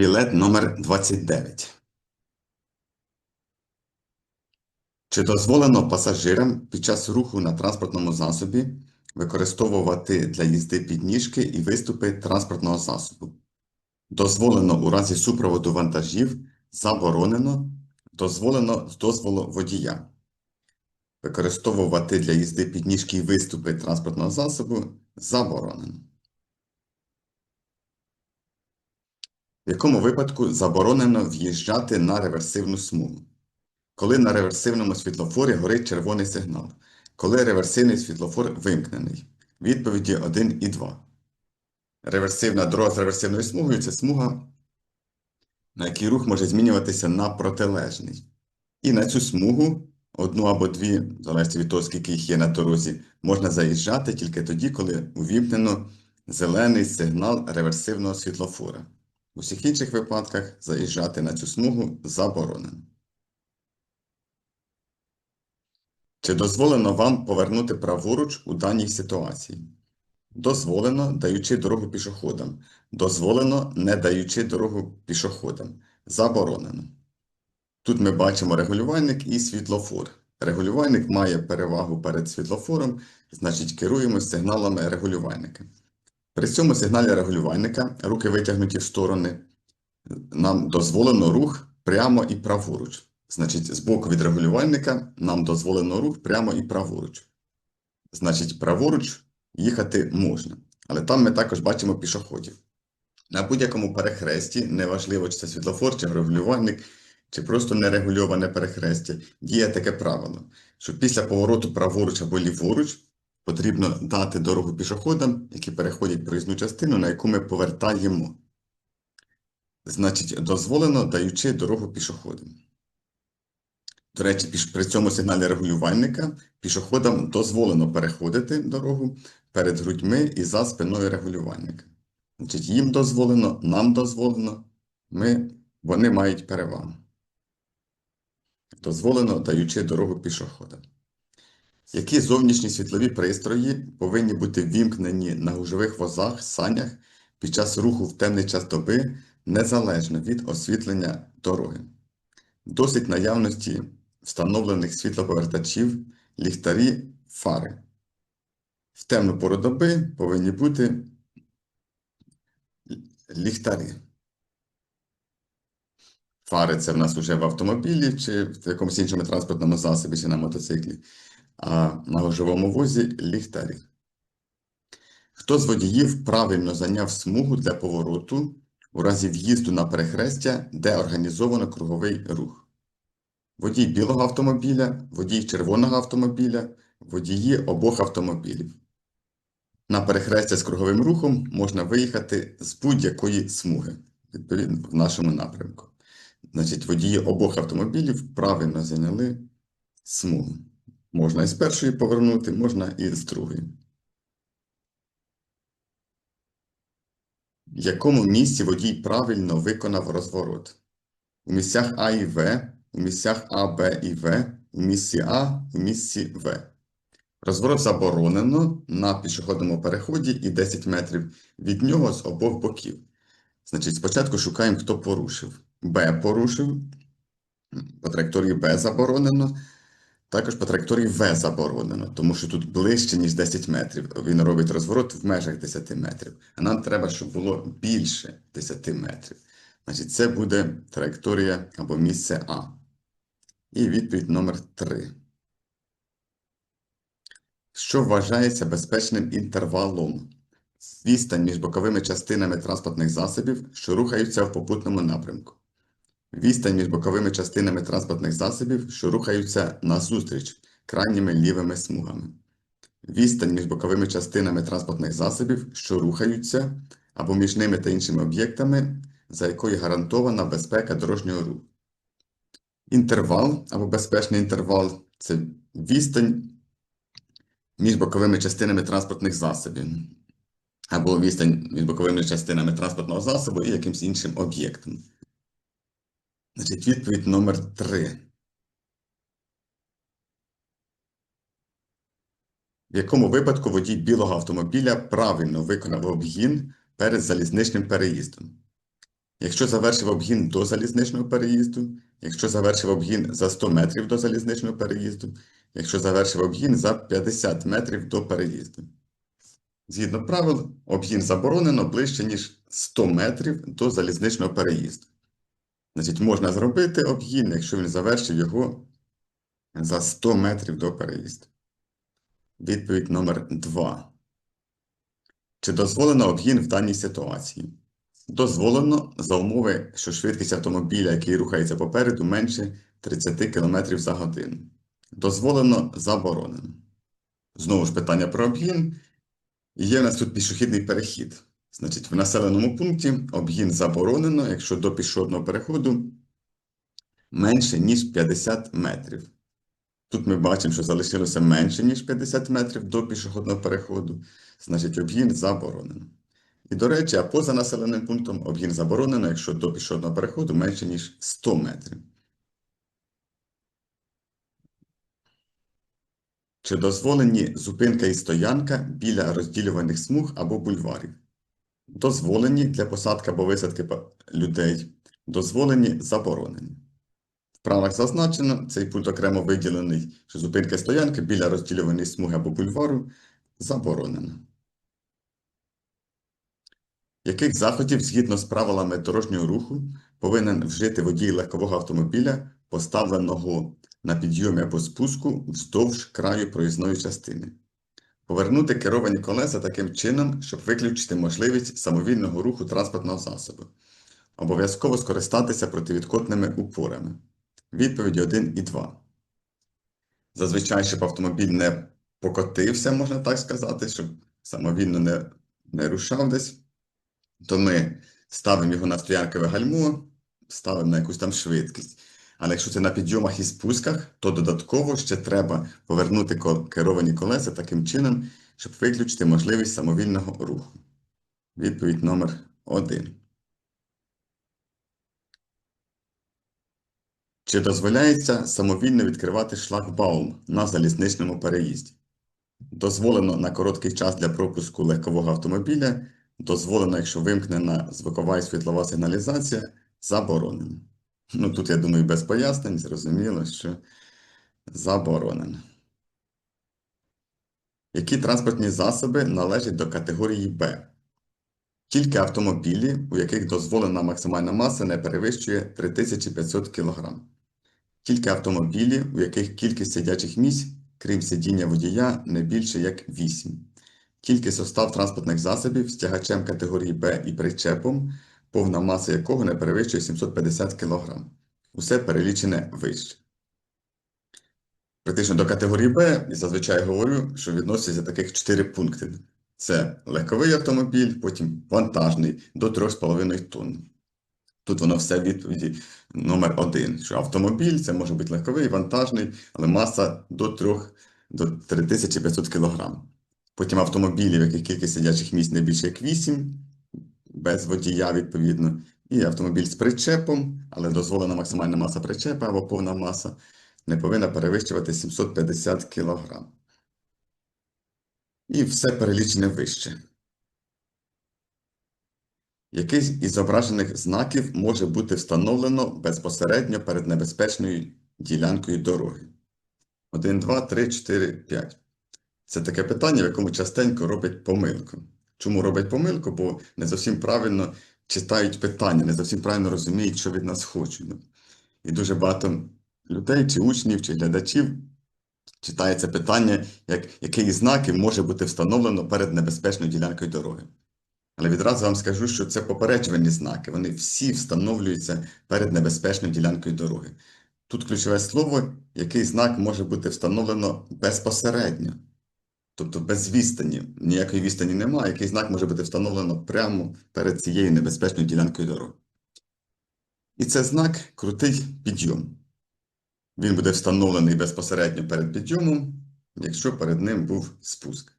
Білет номер 29. Чи дозволено пасажирам під час руху на транспортному засобі використовувати для їзди підніжки і виступи транспортного засобу? Дозволено у разі супроводу вантажів, заборонено, дозволено з дозволу водія. Використовувати для їзди підніжки і виступи транспортного засобу заборонено. В якому випадку заборонено в'їжджати на реверсивну смугу? Коли на реверсивному світлофорі горить червоний сигнал, коли реверсивний світлофор вимкнений. Відповіді 1 і 2. Реверсивна дорога з реверсивною смугою це смуга, на якій рух може змінюватися на протилежний. І на цю смугу, одну або дві, в залежності від того, скільки їх є на дорозі, можна заїжджати тільки тоді, коли увімкнено зелений сигнал реверсивного світлофора. У всіх інших випадках заїжджати на цю смугу заборонено. Чи дозволено вам повернути праворуч у даній ситуації? Дозволено, даючи дорогу пішоходам. Дозволено, не даючи дорогу пішоходам. Заборонено. Тут ми бачимо регулювальник і світлофор. Регулювальник має перевагу перед світлофором, значить керуємо сигналами регулювальника. При цьому сигналі регулювальника руки витягнуті в сторони. Нам дозволено рух прямо і праворуч. Значить, з боку від регулювальника нам дозволено рух прямо і праворуч. Значить, праворуч їхати можна. Але там ми також бачимо пішоходів. На будь-якому перехресті, неважливо, чи це світлофор, чи регулювальник, чи просто нерегульоване перехрестя, діє таке правило, що після повороту праворуч або ліворуч потрібно дати дорогу пішоходам, які переходять проїзну частину, на яку ми повертаємо. Значить, дозволено, даючи дорогу пішоходам. До речі, при цьому сигналі регулювальника пішоходам дозволено переходити дорогу перед грудьми і за спиною регулювальника. Значить, їм дозволено, нам дозволено, ми, вони мають перевагу. Дозволено, даючи дорогу пішоходам. Які зовнішні світлові пристрої повинні бути ввімкнені на гужових возах, санях під час руху в темний час доби, незалежно від освітлення дороги? Досить наявності встановлених світлоповертачів, ліхтарі, фари. В темну пору доби повинні бути ліхтарі. Фари це в нас вже в автомобілі чи в якомусь іншому транспортному засобі, чи на мотоциклі, а на гужовому возі ліхтарі. Хто з водіїв правильно зайняв смугу для повороту у разі в'їзду на перехрестя, де організовано круговий рух? Водій білого автомобіля, водій червоного автомобіля, водії обох автомобілів. На перехрестя з круговим рухом можна виїхати з будь-якої смуги, відповідно, в нашому напрямку. Значить, водії обох автомобілів правильно зайняли смугу. Можна і з першої повернути, можна і з другої. В якому місці водій правильно виконав розворот? У місцях А і В, у місцях А, Б і В, у місці А, у місці В. Розворот заборонено на пішохідному переході і 10 метрів від нього з обох боків. Значить, спочатку шукаємо, хто порушив. Б порушив, по траєкторії Б заборонено, також по траєкторії В заборонено, тому що тут ближче, ніж 10 метрів. Він робить розворот в межах 10 метрів. А нам треба, щоб було більше 10 метрів. Значить, це буде траєкторія або місце А. І відповідь номер 3. Що вважається безпечним інтервалом? Відстань між боковими частинами транспортних засобів, що рухаються в попутному напрямку. Відстань між боковими частинами транспортних засобів, що рухаються назустріч крайніми лівими смугами. Відстань між боковими частинами транспортних засобів, що рухаються, або між ними та іншими об'єктами, за якою гарантована безпека дорожнього руху. Інтервал або безпечний інтервал це відстань між боковими частинами транспортних засобів, або відстань між боковими частинами транспортного засобу і якимось іншим об'єктом. Значить, відповідь номер 3. В якому випадку водій білого автомобіля правильно виконав обгін перед залізничним переїздом? Якщо завершив обгін до залізничного переїзду, якщо завершив обгін за 100 метрів до залізничного переїзду, якщо завершив обгін за 50 метрів до переїзду. Згідно правил, обгін заборонено ближче, ніж 100 метрів до залізничного переїзду. Значить, можна зробити обгін, якщо він завершив його за 100 метрів до переїзду. Відповідь номер 2. Чи дозволено обгін в даній ситуації? Дозволено за умови, що швидкість автомобіля, який рухається попереду, менше 30 км за годину. Дозволено заборонено. Знову ж питання про обгін. Є в нас тут пішохідний перехід. Значить, в населеному пункті обгін заборонено, якщо до пішохідного переходу менше, ніж 50 метрів. Тут ми бачимо, що залишилося менше, ніж 50 метрів до пішохідного переходу. Значить, обгін заборонено. І, до речі, а поза населеним пунктом обгін заборонено, якщо до пішохідного переходу менше, ніж 100 метрів. Чи дозволені зупинка і стоянка біля розділюваних смуг або бульварів? Дозволені для посадки або висадки людей. Дозволені заборонені. В правилах зазначено, цей пункт окремо виділений, що зупинка і стоянка біля розділюваної смуги або бульвару заборонена. Яких заходів згідно з правилами дорожнього руху повинен вжити водій легкового автомобіля, поставленого на підйомі або спуску вздовж краю проїзної частини? Повернути керовані колеса таким чином, щоб виключити можливість самовільного руху транспортного засобу. Обов'язково скористатися противідкотними упорами. Відповіді 1 і 2. Зазвичай, щоб автомобіль не покотився, можна так сказати, щоб самовільно не, не рушав десь, то ми ставимо його на стоянкове гальмо, ставимо на якусь там швидкість. Але якщо це на підйомах і спусках, то додатково ще треба повернути керовані колеса таким чином, щоб виключити можливість самовільного руху. Відповідь номер 1. Чи дозволяється самовільно відкривати шлагбаум на залізничному переїзді? Дозволено на короткий час для пропуску легкового автомобіля, дозволено, якщо вимкнена звукова і світлова сигналізація, заборонено. Ну, тут, я думаю, без пояснень, зрозуміло, що заборонено. Які транспортні засоби належать до категорії Б? Тільки автомобілі, у яких дозволена максимальна маса не перевищує 3500 кг. Тільки автомобілі, у яких кількість сидячих місць, крім сидіння водія, не більше як 8. Тільки состав транспортних засобів з тягачем категорії Б і причепом, повна маса якого не перевищує 750 кг. Усе перелічене вище. Практично до категорії Б, і зазвичай говорю, що відносяться таких 4 пункти. Це легковий автомобіль, потім вантажний до 3,5 тонн. Тут воно все в відповіді номер один, що автомобіль це може бути легковий, вантажний, але маса до 3, до 3500 кг. Потім автомобілі, в яких кількість сидячих місць не більше як 8, без водія, відповідно, і автомобіль з причепом, але дозволена максимальна маса причепа або повна маса не повинна перевищувати 750 кг. І все перелічене вище. Який із зображених знаків може бути встановлено безпосередньо перед небезпечною ділянкою дороги? 1, 2, 3, 4, 5. Це таке питання, в якому частенько роблять помилку. Чому роблять помилку? Бо не зовсім правильно читають питання, не зовсім правильно розуміють, що від нас хочуть. І дуже багато людей, чи учнів, чи глядачів читає це питання, як, який із знаків може бути встановлено перед небезпечною ділянкою дороги. Але відразу вам скажу, що це попереджувальні знаки. Вони всі встановлюються перед небезпечною ділянкою дороги. Тут ключове слово, який знак може бути встановлено безпосередньо. Тобто без відстані, ніякої відстані немає, який знак може бути встановлено прямо перед цією небезпечною ділянкою дороги. І це знак крутий підйом. Він буде встановлений безпосередньо перед підйомом, якщо перед ним був спуск.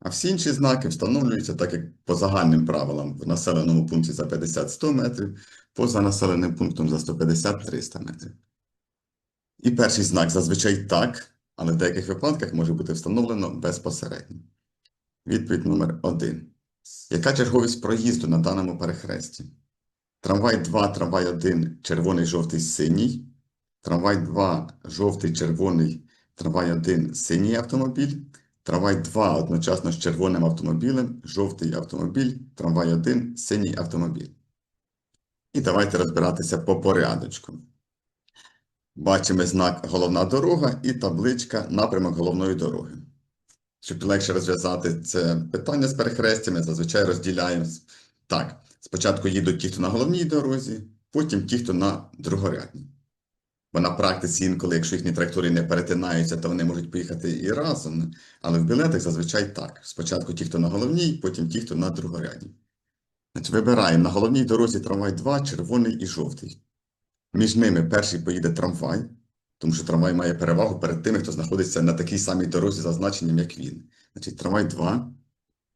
А всі інші знаки встановлюються так, як по загальним правилам в населеному пункті за 50-100 метрів, поза населеним пунктом за 150-300 метрів. І перший знак зазвичай так, але в деяких випадках може бути встановлено безпосередньо. Відповідь номер 1. Яка черговість проїзду на даному перехресті? Трамвай 2, трамвай 1, червоний, жовтий, синій. Трамвай 2, жовтий, червоний, трамвай 1, синій автомобіль. Трамвай 2 одночасно з червоним автомобілем, жовтий автомобіль, трамвай 1, синій автомобіль. І давайте розбиратися по порядочку. Бачимо знак головна дорога і табличка напрямок головної дороги. Щоб легше розв'язати це питання з перехрестями, зазвичай розділяємо. Так, спочатку їдуть ті, хто на головній дорозі, потім ті, хто на другорядній. Бо на практиці інколи, якщо їхні траєкторії не перетинаються, то вони можуть поїхати і разом. Але в білетах зазвичай так. Спочатку ті, хто на головній, потім ті, хто на другорядній. Значить, вибираємо на головній дорозі трамвай 2, червоний і жовтий. Між ними перший поїде трамвай, тому що трамвай має перевагу перед тими, хто знаходиться на такій самій дорозі за значенням, як він. Значить, трамвай 2.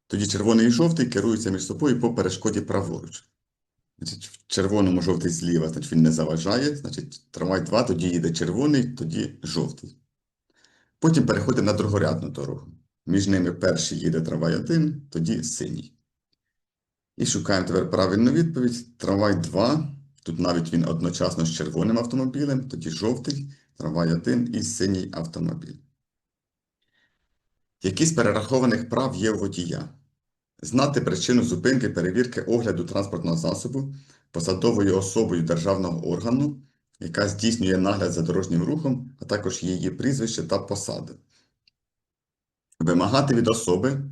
Тоді червоний і жовтий керуються між собою по перешкоді праворуч. Значить, в червоному жовтий зліва, значить він не заважає. Значить, трамвай 2, тоді їде червоний, тоді жовтий. Потім переходимо на другорядну дорогу. Між ними перший їде трамвай 1, тоді синій. І шукаємо тепер правильну відповідь. Трамвай 2. Тут навіть він одночасно з червоним автомобілем, тоді жовтий, трамвай 1 і синій автомобіль. Які з перерахованих прав є у водія? Знати причину зупинки перевірки огляду транспортного засобу посадовою особою державного органу, яка здійснює нагляд за дорожнім рухом, а також її прізвище та посади. Вимагати від особи,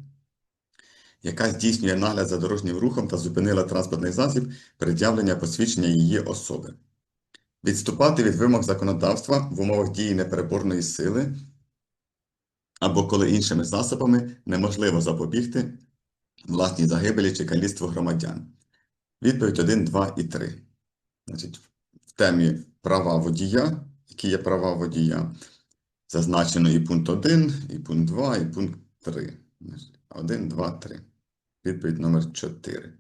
яка здійснює нагляд за дорожнім рухом та зупинила транспортний засіб, пред'явлення посвідчення її особи. Відступати від вимог законодавства в умовах дії непереборної сили або коли іншими засобами неможливо запобігти власній загибелі чи каліцтву громадян. Відповідь 1, 2 і 3. Значить, в темі права водія, які є права водія, зазначено і пункт 1, і пункт 2, і пункт 3. 1, 2, 3. Відповідь номер 4.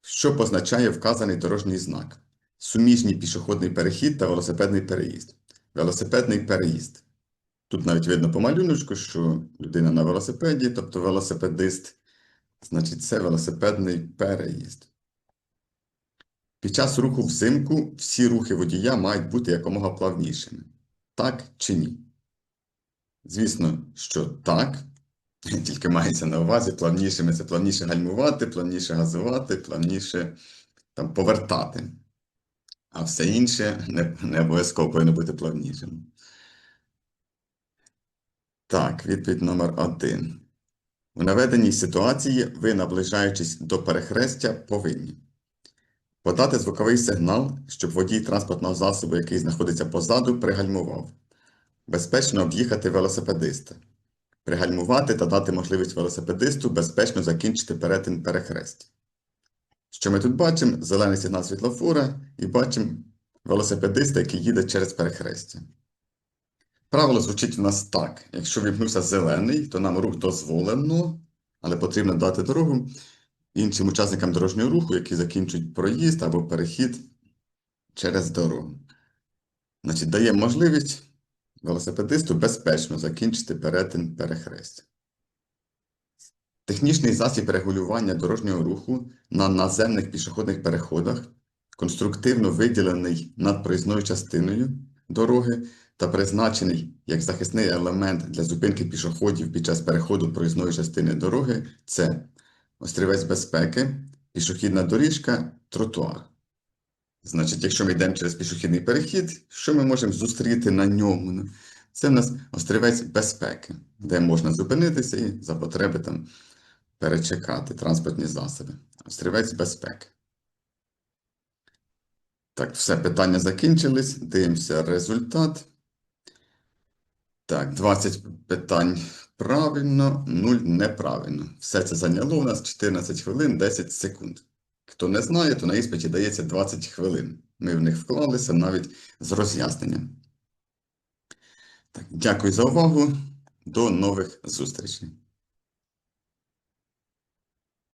Що позначає вказаний дорожній знак? Суміжний пішохідний перехід та велосипедний переїзд. Велосипедний переїзд. Тут навіть видно по малюночку, що людина на велосипеді, тобто велосипедист, значить, це велосипедний переїзд. Під час руху взимку всі рухи водія мають бути якомога плавнішими. Так чи ні? Звісно, що так. Тільки мається на увазі плавнішими це плавніше гальмувати, плавніше газувати, плавніше там, повертати. А все інше не, не обов'язково повинно бути плавнішим. Так, відповідь номер один. У наведеній ситуації ви, наближаючись до перехрестя, повинні подати звуковий сигнал, щоб водій транспортного засобу, який знаходиться позаду, пригальмував, безпечно об'їхати велосипедиста, пригальмувати та дати можливість велосипедисту безпечно закінчити перетин перехрестя. Що ми тут бачимо? Зелений сигнал світлофора і бачимо велосипедиста, який їде через перехрестя. Правило звучить у нас так: якщо вімкнувся зелений, то нам рух дозволено, але потрібно дати дорогу іншим учасникам дорожнього руху, які закінчують проїзд або перехід через дорогу. Значить, дає можливість велосипедисту безпечно закінчити перетин перехрестя. Технічний засіб регулювання дорожнього руху на наземних пішохідних переходах, конструктивно виділений над проїзною частиною дороги та призначений як захисний елемент для зупинки пішоходів під час переходу проїзної частини дороги, це острівець безпеки, пішохідна доріжка, тротуар. Значить, якщо ми йдемо через пішохідний перехід, що ми можемо зустріти на ньому? Це в нас острівець безпеки, де можна зупинитися і за потреби там перечекати транспортні засоби. Острівець безпеки. Так, все, питання закінчились. Дивимося результат. Так, 20 питань правильно, 0 неправильно. Все це зайняло у нас 14 хвилин 10 секунд. Хто не знає, то на іспиті дається 20 хвилин. Ми в них вклалися навіть з роз'ясненням. Так, Дякую за увагу. До нових зустрічей.